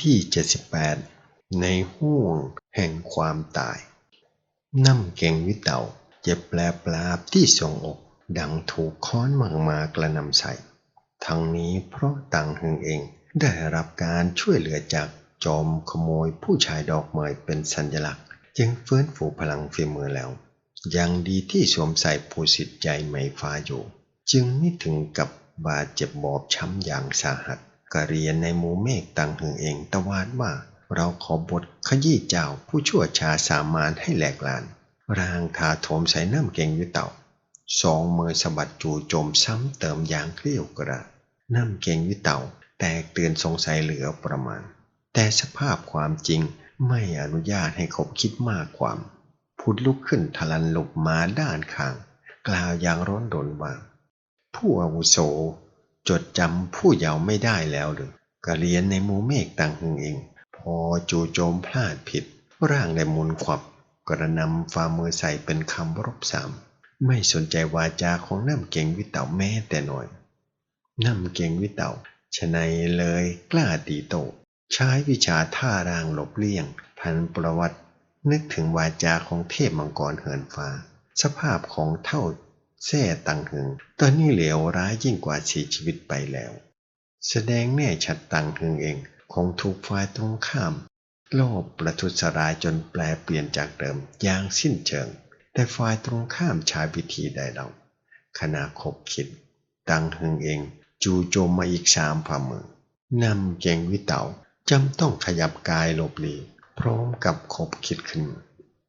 ที่ 78 ในห่วงแห่งความตาย น้ำเก่งวิเต่าเจ็บแปลปลาบที่ทรงอก ดังถูกค้อนมากมากระนำใส่ ทั้งนี้เพราะตังหึงเองได้รับการช่วยเหลือจากจอมขโมยผู้ชายดอกไม้เป็นสัญลักษณ์ จึงเฟื้นฟูพลังฝีมือแล้ว ยังดีที่สวมใส่ผู้สิทธิ์ใจไม่ฟ้าอยู่ จึงไม่ถึงกับบาดเจ็บบอบช้ำอย่างสาหัส กะเรียนในหมู่เมฆตังหึงเองตะวาดว่า เราขอบทขยี้เจ้าผู้ชั่วชาสามานให้แหลกลาน ร่างถาโถมใส่น้ำเก่งอยู่เต่า สองมือสะบัดจู่โจมซ้ำเติมยางเกลี้ยวกระน้ำเก่งวิเต่า แตกเตือนสงสัยเหลือประมาณ แต่สภาพความจริงไม่อนุญาตให้คบคิดมากความ พุดลุกขึ้นทะลันหลบมาด้านข้าง กล่าวอย่างร้อนรนว่า ผู้อาวุโส จดจำผู้เยาว์ไม่ได้แล้วหรือกะเรียนในหมู่เมฆต่างหึงเอง พอจูโจมพลาดผิด ร่างได้มุนขวับกระนำฝ่ามือใส่เป็นคำรบสามไม่สนใจวาจาของน้ำเก่งวิเต่าแม้แต่หน่อยน้ำเก่งวิเต่าฉะนัยเลยกล้าตีโต ใช้วิชาท่ารางหลบเลี่ยง พันประวัติ นึกถึงวาจาของเทพมังกรเหินฟ้า สภาพของเท่า แท่ตังหึงตอนนี้เหลวร้ายยิ่งกว่าเสียชีวิตไปแล้ว แสดงแน่ชัดตังหึงเองคงถูกฝ่ายตรงข้ามโลภประทุษร้ายจนแปลเปลี่ยนจากเดิมอย่างสิ้นเชิง แต่ฝ่ายตรงข้ามใช้วิธีใดเราขณะคบคิดตังหึงเองจู่โจมมาอีกสามฝ่ามือนำเก่งวิเต่าจำต้องขยับกายหลบหลีกพร้อมกับคบคิดขึ้น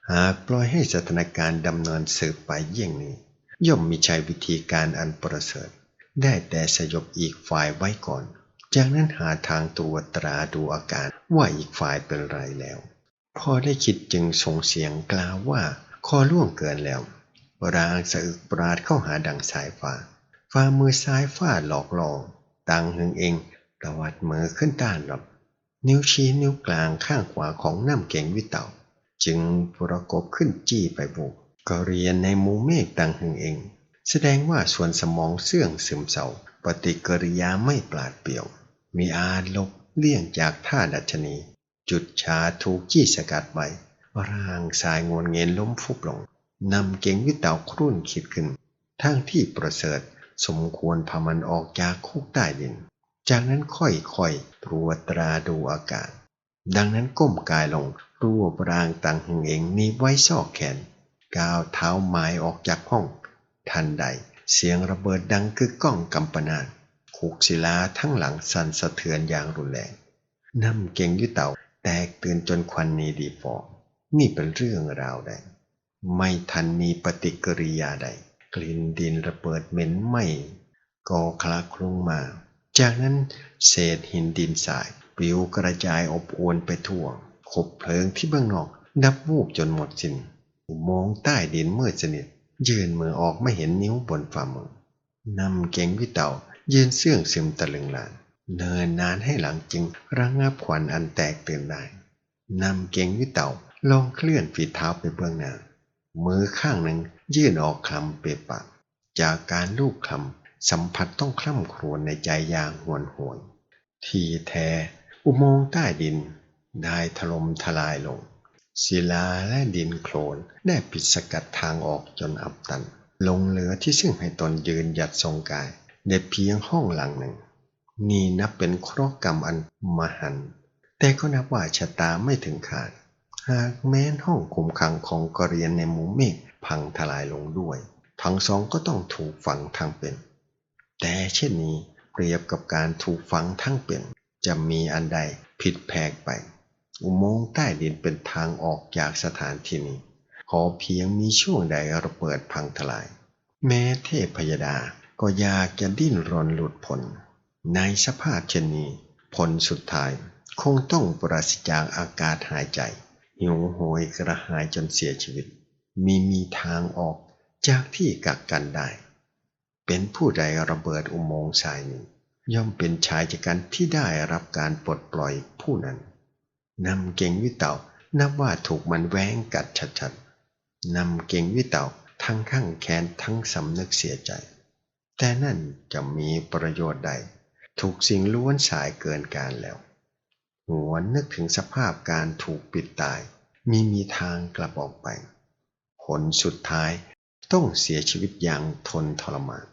หากปล่อยให้สถานการณ์ดำเนินสืบไปเยี่ยงนี้ ย่อมมีใช้วิธีการอันประเสริฐ ได้แต่สยบอีกฝ่ายไว้ก่อน จากนั้นหาทางตรวจตราดูอาการว่าอีกฝ่ายเป็นไรแล้ว พอได้คิดจึงส่งเสียงกล่าวว่าคอล่วงเกินแล้วรางสะอึกปราดเข้าหาดังสายฟ้าฝ่ามือซ้ายฟาดหลอกหลอกตังหึงเองตวัดมือขึ้นต้านรับ นิ้วชี้นิ้วกลางข้างขวาของน้ำเก่งวิเต่าจึงประกบขึ้นจี้ไปบุก ก็เรียนในหมูเมฆตังหึงเอง แสดงว่าส่วนสมองเสื่องซึมเศร้าปฏิกิริยาไม่ปราดเปรียว มีอาลบเลี่ยงจากท่าดัชนี จุดชาถูกจี้สกัดไว้ร่างสายงวนเงินล้มฟุบลงนำเก่งวิเตาครุ่นคิดขึ้นทั้งที่ประเสริฐสมควรพามันออกจากคุกใต้ดิน จากนั้นค่อยๆตรวจตราดูอากาศ ดังนั้นก้มกายลงรวบรางตังหึงเองนีไว้ซอกแขน ก้าวเท้าไม้ออกจากห้อง ทันใดเสียงระเบิดดังกึกก้องกำปนาดขุกศิลาทั้งหลังสั่นสะเทือนอย่างรุนแรงน้ำเก่งยุเต่าแตกตื่นจนควันนีดีฟองนี่เป็นเรื่องราวใด ไม่ทันมีปฏิกิริยาใด กลิ่นดินระเบิดเหม็นไหม้ก่อคลาคลุ้งมา จากนั้นเศษหินดินสายปลิวกระจายอบอวนไปทั่วขบเพลิงที่เบื้องนอก ดับวูบจนหมดสิน้น อุโมงใต้ดินมืดสนิทยืนมือออกไม่เห็นนิ้วบนฝ่ามือนำเก่งวิเต่ายืนเสื่องซึมตะลึงลาน เนินนานให้หลังจึงระงับขวัญอันแตกตื่นได้นำเก่งวิเต่าลองเคลื่อนฝีเท้าไปเบื้องหน้า มือข้างหนึ่งยื่นออกคลำเปปากจากการลูบคลำสัมผัสต้องคล่ำครวญในใจอย่างหวนหวน ทีแท้ อุโมงค์ใต้ดิน ได้ถล่มทลายลง ศิลาและดินโคลนได้ปิดสกัดทางออกจนอับตัน ลงเหลือที่ซึ่งให้ตนยืนหยัดทรงกายในเพียงห้องหลังหนึ่ง นี่นับเป็นเคราะห์กรรมอันมหัน แต่ก็นับว่าชะตาไม่ถึงขาด หากแม้นห้องคุมขังของกเรียนในหมู่เมฆพังทลายลงด้วย ทั้งสองก็ต้องถูกฝังทั้งเป็น แต่เช่นนี้เปรียบกับการถูกฝังทั้งเป็น จะมีอันใดผิดแผกไป อุโมงค์ใต้ดินเป็นทางออกจากสถานที่นี้ ขอเพียงมีช่วงใดระเบิดพังทลาย แม้เทพพยดาก็อยากจะดิ้นรนหลุดพ้นในสภาพเช่นนี้ผลสุดท้ายคงต้องปราศจากอากาศหายใจ หิวโหยกระหายจนเสียชีวิต มีมีทางออกจากที่กักกันได้ เป็นผู้ใดระเบิดอุโมงค์ชายนี้ ย่อมเป็นชายจากันที่ได้รับการปลดปล่อยผู้นั้น นำเก่งวิเต่านับว่าถูกมันแว้งกัดชัดๆนำเก่งวิเต่าทั้งข้างแค้นทั้งสำนึกเสียใจ แต่นั่นจะมีประโยชน์ใด ถูกสิ่งล้วนสายเกินการแล้วหัวนึกถึงสภาพการถูกปิดตาย มีมีทางกลับออกไป ผลสุดท้ายต้องเสียชีวิตอย่างทนทรมาน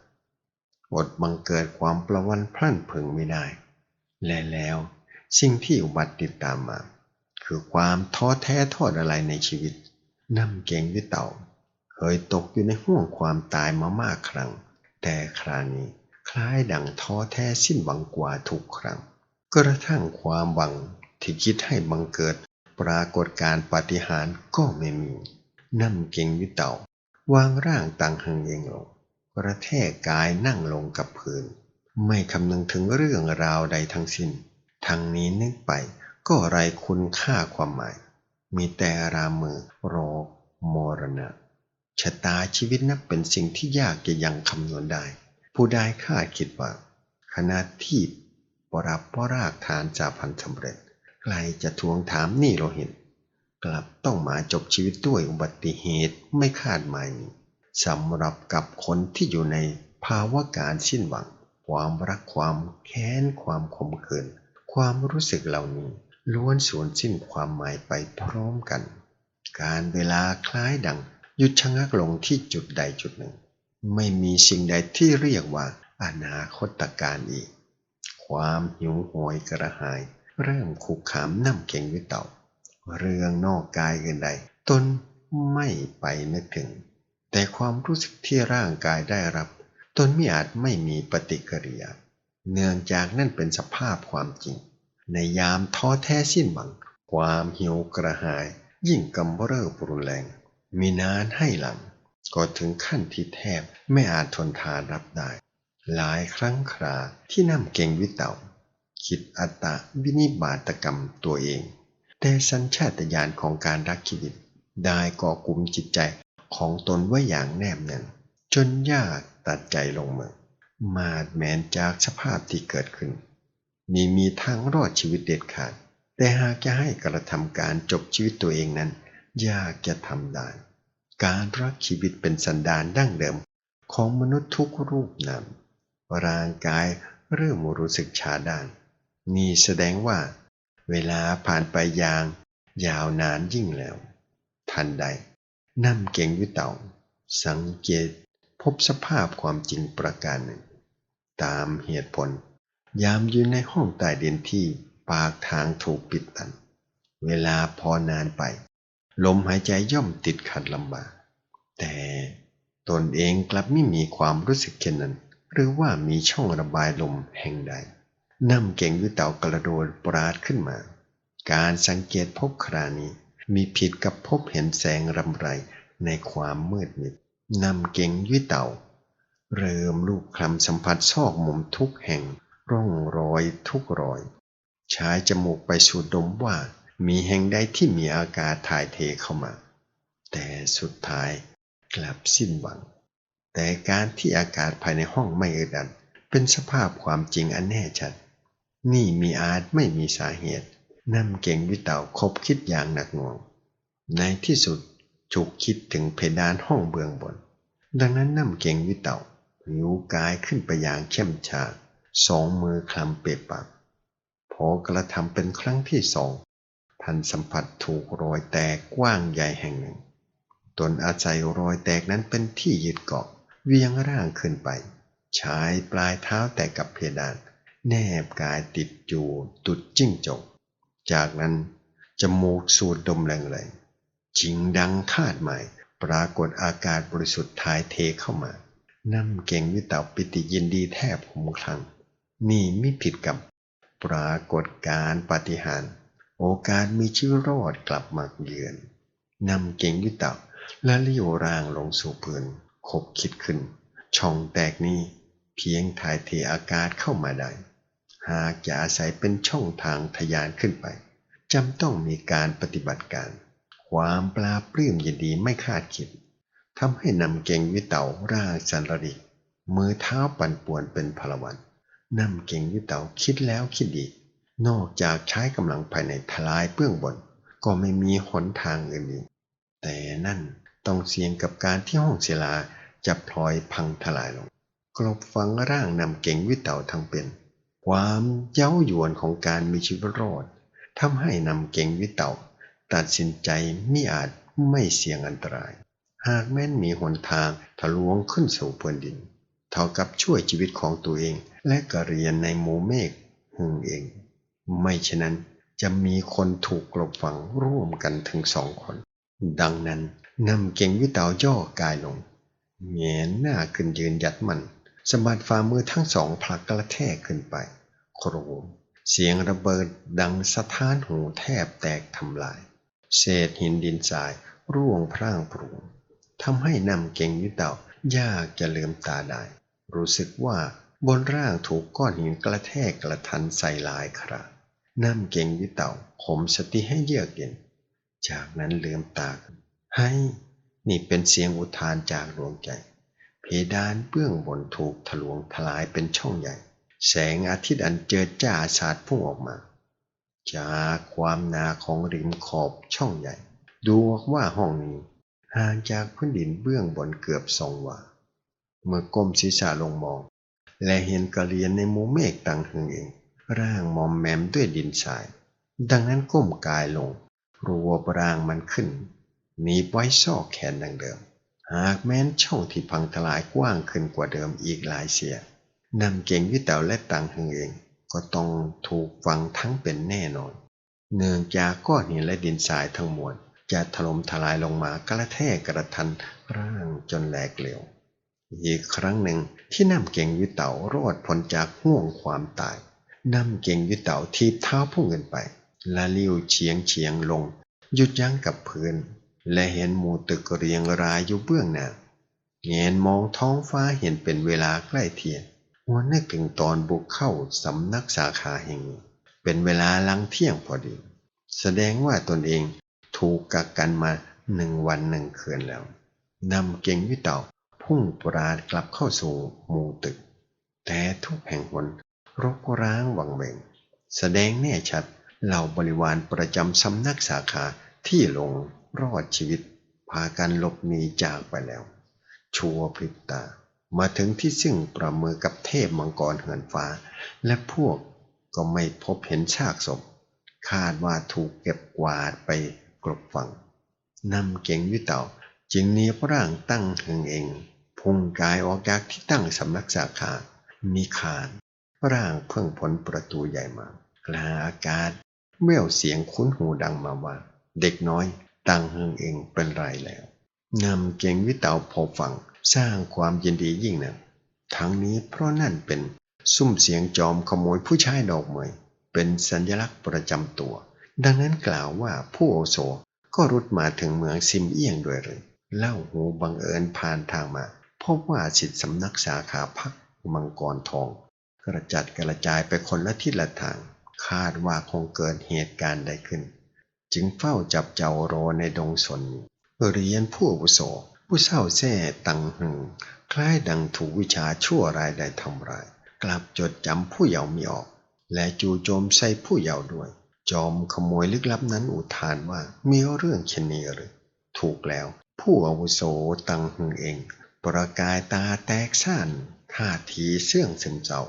อดบังเกิดความประวันพลั่นพึงไม่ได้ และแล้ว สิ่งที่อุบัติติดตามมา คือความท้อแท้ทอดอะไรในชีวิตน้ำเก่งวิเต่า เคยตกอยู่ในห่วงความตายมามากครั้ง แต่คราวนี้คล้ายดังท้อแท้สิ้นหวังกว่าทุกครั้ง กระทั่งความหวังที่คิดให้บังเกิด ปรากฏการปาฏิหาริย์ก็ไม่มีน้ำเก่งวิเต่าวางร่างตังหังเองลงกระแทกกายนั่งลงกับพื้น ไม่คำนึงถึงเรื่องราวใดทั้งสิ้น ทางนี้นึกไปก็ไรคุณค่าความหมาย มีแต่รามือโรอมรณะชะตาชีวิตนับเป็นสิ่งที่ยากจะยังคำนวณได้ ผู้ได้คาดคิดว่าขณะที่ปรับปรากฐานจาพันสำเร็จใครจะทวงถามนี่เราเห็นกลับต้องมาจบชีวิตด้วยอุบัติเหตุไม่คาดหมายสำหรับกับคนที่อยู่ในภาวะการสิ้นหวัง ความรักความแค้นความขมขื่น ความรู้สึกเหล่านี้ล้วนสูญสิ้นความหมายไปพร้อมกัน การเวลาคล้ายดังหยุดชะงักลงที่จุดใดจุดหนึ่ง ไม่มีสิ่งใดที่เรียกว่าอนาคตการอีก ความหิวโหยกระหาย เริ่มคุกขามน้ำเก่งวิเต่า เรื่องนอกกายกันใด ตนไม่ไปนึกถึง แต่ความรู้สึกที่ร่างกายได้รับ ตนไม่อาจไม่มีปฏิกิริยา เนื่องจากนั่นเป็นสภาพความจริง ในยามท้อแท้สิ้นหวัง ความหิวกระหาย ยิ่งกำเริบรุนแรง มีนานให้หลัง ก็ถึงขั้นที่แทบไม่อาจทนทานรับได้ หลายครั้งคราที่นำเก่งวิเต่าคิดอัตตาวินิบาตกรรมตัวเอง แต่สัญชาตญาณของการรักชีวิต ได้ก่อกลุ่มจิตใจของตนไว้อย่างแนบแน่นจนยากตัดใจลงมือ มาดแมนจากสภาพที่เกิดขึ้นมีมีทางรอดชีวิตเด็ดขาด แต่หากจะให้กระทำการจบชีวิตตัวเองนั้น ยากจะทำได้ การรักชีวิตเป็นสันดานดั้งเดิมของมนุษย์ทุกรูปนามร่างกายเริ่มรู้สึกชาด้าน นี่แสดงว่า เวลาผ่านไปอย่าง ยาวนานยิ่งแล้ว ทันใดนำเก่งวิเต่า สังเกตพบสภาพความจริงประการหนึ่ง ตามเหตุผล ยามอยู่ในห้องใต้ดินที่ปากทางถูกปิดตัน เวลาพอนานไป ลมหายใจย่อมติดขัดลำบาก แต่ตนเองกลับไม่มีความรู้สึกเช่นนั้น หรือว่ามีช่องระบายลมแห่งใดนำเก่งวิเต่ากระโดดปราดขึ้นมา การสังเกตพบครานี้ มีผิดกับพบเห็นแสงรำไรในความมืดมิดนำเก่งวิเต่า เริ่มลูกคลำสัมผัสซอกมุมทุกแห่งร่องรอยทุกรอย ใช้จมูกไปสูดดมว่ามีแห่งใดที่มีอากาศถ่ายเทเข้ามา แต่สุดท้ายกลับสิ้นหวัง แต่การที่อากาศภายในห้องไม่อึดอัดเป็นสภาพความจริงอันแน่ชัด นี่มีอาจไม่มีสาเหตุนำเก่งวิเต่าคบคิดอย่างหนักหน่วง ในที่สุดฉุกคิดถึงเพดานห้องเบื้องบน ดังนั้นนำเก่งวิเต่า หิวกายขึ้นไปอย่างเข้มชาสองมือคลำเปปากพอกระทำเป็นครั้งที่สองท่านสัมผัสถูกรอยแตกกว้างใหญ่แห่งหนึ่ง ตนอาศัยรอยแตกนั้นเป็นที่ยึดเกาะเวียงร่างขึ้นไปใช้ปลายเท้าแต่กับเพดาน แนบกายติดอยู่ตุดจิ้งจก จากนั้นจมูกสูดดมแรงๆจิงดังคาดหมายปรากฏอากาศบริสุทธิ์ถ่ายเทเข้ามา นำเก่งวิตาปิติยินดีแทบหุมคลัง นี่ไม่ผิดกับปรากฏการปฏิหาร โอกาสมีชื่อรอดกลับมาเยือนนำเก่งวิตาและลี้ยร่างลงสู่พื้นคบคิดขึ้น ช่องแตกนี้เพียงถ่ายเทอากาศเข้ามาได้ หากจะอาศัยเป็นช่องทางทยานขึ้นไปจำต้องมีการปฏิบัติการ ความปลาปลื้มยินดีไม่คาดคิด ทำให้นำเก่งวิเต่าร่าจันรดิมือเท้าปั่นป่วนเป็นพลวันนำเก่งวิเต่าคิดแล้วคิดอีก นอกจากใช้กำลังภายในทลายเบื้องบน ก็ไม่มีหนทางอื่นอีกแต่นั่นต้องเสี่ยงกับการที่ห้องศิลาจะพลอยพังทลายลง กลบฟังร่างนำเก่งวิเต่าทั้งเป็น ความเย้ายวนของการมีชีวิตรอดทำให้นำเก่งวิเต่าตัดสินใจไมิอาจไม่เสี่ยงอันตราย หากแม้นมีหนทางทะลวงขึ้นสู่พื้นดิน เท่ากับช่วยชีวิตของตัวเอง และกระเรียนในหมู่เมฆหึงเอง ไม่ฉะนั้นจะมีคนถูกกลบฝังร่วมกันถึงสองคน ดังนั้นนำเก่งวิตาย่อกายลงเงยหน้าขึ้นยืนยัดมันสะบัดฝ่ามือทั้งสองผลักกระแทกขึ้นไป โครมเสียงระเบิดดังสะท้านหูแทบแตกทำลาย เศษหินดินทรายร่วงพร่างพรู ทำให้นำเก่งวิเต่ายากจะลืมตาได้ รู้สึกว่าบนร่างถูกก้อนหินกระแทกกระทันใส่หลายครานำเก่งวิเต่าข่มสติให้เยือกเย็น จากนั้นลืมตาให้นี่เป็นเสียงอุทานจากดวงใจเพดานเบื้องบนถูกทะลวงทลายเป็นช่องใหญ่ แสงอาทิตย์อันเจิดจ้าสาดพุ่งออกมา จากความหนาของริมขอบช่องใหญ่ ดูว่าห้องนี้ ห่างจากพื้นดินเบื้องบนเกือบสองวาเมื่อก้มศีรษะลงมอง และเห็นกระเรียนในหมู่เมฆต่างหึงเอง ร่างมอมแมมด้วยดินทราย ดังนั้นก้มกายลงรวบร่างมันขึ้นหนีไว้ซอกแขนดังเดิม หากแม้นช่องที่พังทลายกว้างขึ้นกว่าเดิมอีกหลายเสียนำเก่งวิเต่าและต่างหึงเอง ก็ต้องถูกฝังทั้งเป็นแน่นอน เนื่องจากก้อนหินและดินทรายทั้งมวล จะถล่มทลายลงมากระแทกกระทันร่างจนแหลกเหลว อีกครั้งหนึ่งที่นำเก่งวิเต่ารอดพ้นจากห่วงความตายนำเก่งวิเต่าทีบเท้าพุ่งเงินไปละลิ้วเฉียงเฉียงลง หยุดยั้งกับพื้น และเห็นหมู่ตึกเรียงรายอยู่เบื้องหน้าเงนมองท้องฟ้าเห็นเป็นเวลาใกล้เที่ยงหัวนึกถึงตอนบุกเข้าสำนักสาขาแห่งนี้เป็นเวลาลังเที่ยงพอดี แสดงว่าตนเอง ถูกกักกันมาหนึ่งวันหนึ่งคืนแล้วนำเก่งวิเต่าพุ่งปราดกลับเข้าสู่หมู่ตึก แต่ทุกแห่งหนรกร้างวังเวงแสดงแน่ชัดเหล่าบริวารประจำสำนักสาขาที่ลงรอดชีวิต พากันหลบหนีจากไปแล้ว ชัวพริบตา มาถึงที่ซึ่งประมือกับเทพมังกรเหินฟ้า และพวกก็ไม่พบเห็นซากศพ คาดว่าถูกเก็บกวาดไป กลบฝังนำเก่งวิเต่าจึงเนียบร่างตั้งหึงเอง พุงกายออกจากที่ตั้งสำนักสาขามีขานร่างเพิ่งพ้นประตูใหญ่มากลาอากาศเมื่อเสียงคุ้นหูดังมาว่า เด็กน้อยตั้งหึงเองเป็นไรแล้วนำเก่งวิเต่าพบฟังสร้างความยินดียิ่งนักทั้งนี้เพราะนั่นเป็นซุ้มเสียงจอมขโมยผู้ชายดอกเมยเป็นสัญลักษณ์ประจำตัว ดังนั้นกล่าวว่าผู้โอโซก็รุดมาถึงเมืองซิมเอียงด้วยเลยเล่าหูบังเอิญผ่านทางมาพบว่าสิทธิสำนักสาขาพักมังกรทอง กระจัดกระจายไปคนละทิศละทาง คาดว่าคงเกิดเหตุการณ์ใดขึ้น จึงเฝ้าจับเจ้ารอในดงสนเรียนผู้อุโสผู้เศร้าแท้ตังหึงคล้ายดังถูกวิชาชั่วรายใดทำร้าย กลับจดจำผู้เยาว์มีออก และจูโจมใส่ผู้เยาว์ด้วย จอมขโมยลึกลับนั้นอุทานว่ามีเรื่องเช่นนี้หรือถูกแล้ว ผู้อาวุโสตังหึงเอง ประกายตาแตกสั้นท่าทีเสื่องซึมเจ้า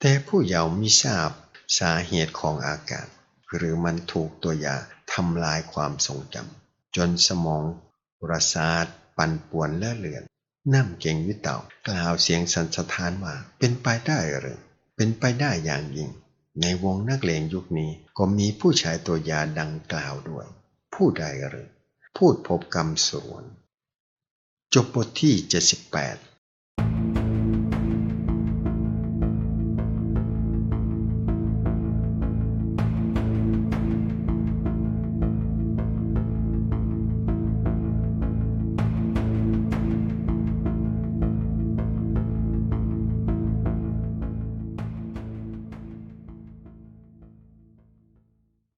แต่ผู้เยาว์มิทราบสาเหตุของอาการหรือมันถูกตัวยาทำลายความทรงจำจนสมองประสาทปั่นป่วนและเลือนน้ำเก่งวิเต่ากล่าวเสียงสันสะท้านว่าเป็นไปได้หรือเป็นไปได้อย่างยิ่ง ในวงนักเลงยุคนี้ก็มีผู้ชายตัวยาดังกล่าวด้วย ผู้ใดหรือ พูดพบกรรมสวน จบบทที่ 78